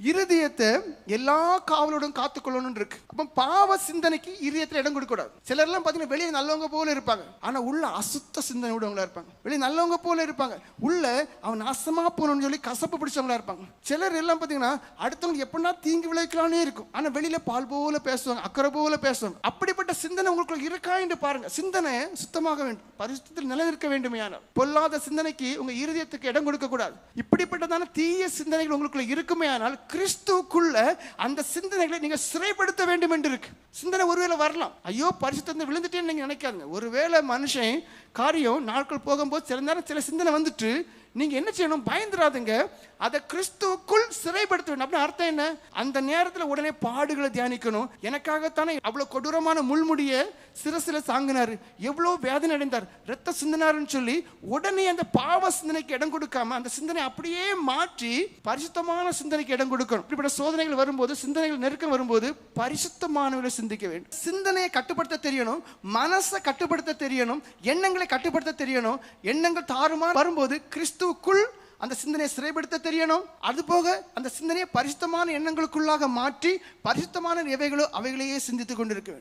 இருதயத்தை எல்லா காவலோடும் காத்துக்கொள்ளணும் இருக்கு அப்ப பாவ சிந்தனைக்கு இருதயத்துல இடம் கொடுக்க கூடாது சிலர் எல்லாம் பாத்தீங்கன்னா வெளியே நல்லவங்க போல இருப்பாங்க. ஆனா உள்ள அசுத்த சிந்தனை உடையவங்களா இருப்பாங்க. வெளியே நல்லவங்க போல இருப்பாங்க. உள்ள அவன் நாசமா போகணும்னு சொல்லி கசப்பு பிடிச்சவங்களா இருப்பாங்க. சிலர் எல்லாம் பாத்தீங்கன்னா அடுத்தவங்க எப்படின்னா தீங்கு விளைவிக்கலாம்னே இருக்கும். ஆனா வெளியில பால் போல பேசுவாங்க அக்கறை போல பேசுவாங்க. அப்படிப்பட்ட சிந்தனை உங்களுக்குள்ள இருக்கா என்று பாருங்க. சிந்தனை சுத்தமாக வேண்டும். பரிசுத்தத்தில் நிலைநிற்க வேண்டுமையான பொல்லாத சிந்தனைக்கு உங்க இருதயத்துக்கு இடம் கொடுக்க கூடாது இப்படிப்பட்டதான தீய சிந்தனைகள் உங்களுக்குள்ள இருக்குமே ஆனால் கிறிஸ்துக்குள்ள அந்த சிந்தனைகளை நீங்க சிறைப்படுத்த வேண்டும் என்று இருக்கு. சிந்தனை ஒருவேளை வரலாம். ஐயோ பரிசுத்தத்தை விழுந்துட்டேன்னு நீங்க நினைக்காதுங்க. ஒருவேளை மனுஷன் காரியம் நாட்கள் போகும்போது சில நேரம் சில சிந்தனை வந்துட்டு நீங்க என்ன செய்யணும்? பயந்துராதுங்க. அதை கிறிஸ்துவுக்குள் சிறைப்படுத்த வேண்டும் அப்படின்னு அர்த்தம் என்ன? அந்த நேரத்தில் உடனே பாடுகளை தியானிக்கணும். எனக்காகத்தானே அவ்வளவு கொடூரமான முள்முடிய சிரசில சாங்கினாரு. எவ்வளவு வேதனை அடைந்தார். ரத்த சிந்தனாருன்னு சொல்லி உடனே அந்த பாவ சிந்தனைக்கு இடம் கொடுக்காம அந்த சிந்தனை அப்படியே மாற்றி பரிசுத்தமான சிந்தனைக்கு இடம் கொடுக்கணும். இப்படிப்பட்ட சோதனைகள் வரும்போது சிந்தனைகள் நெருக்கம் வரும்போது பரிசுத்தமானவர்களை சிந்திக்க வேண்டும். சிந்தனையை கட்டுப்படுத்த தெரியணும். மனசை கட்டுப்படுத்த தெரியணும். எண்ணங்களை கட்டுப்படுத்த தெரியணும். எண்ணங்கள் தாறுமாறு வரும்போது கிறிஸ்துவுக்குள் அந்த சிந்தனையை சிறைப்படுத்த தெரியணும். அது போக அந்த சிந்தனையை பரிசுத்தமான எண்ணங்களுக்குள்ளாக மாற்றி பரிசுத்தமான எவைகளோ அவைகளையே சிந்தித்துக் கொண்டிருக்க வேண்டும்.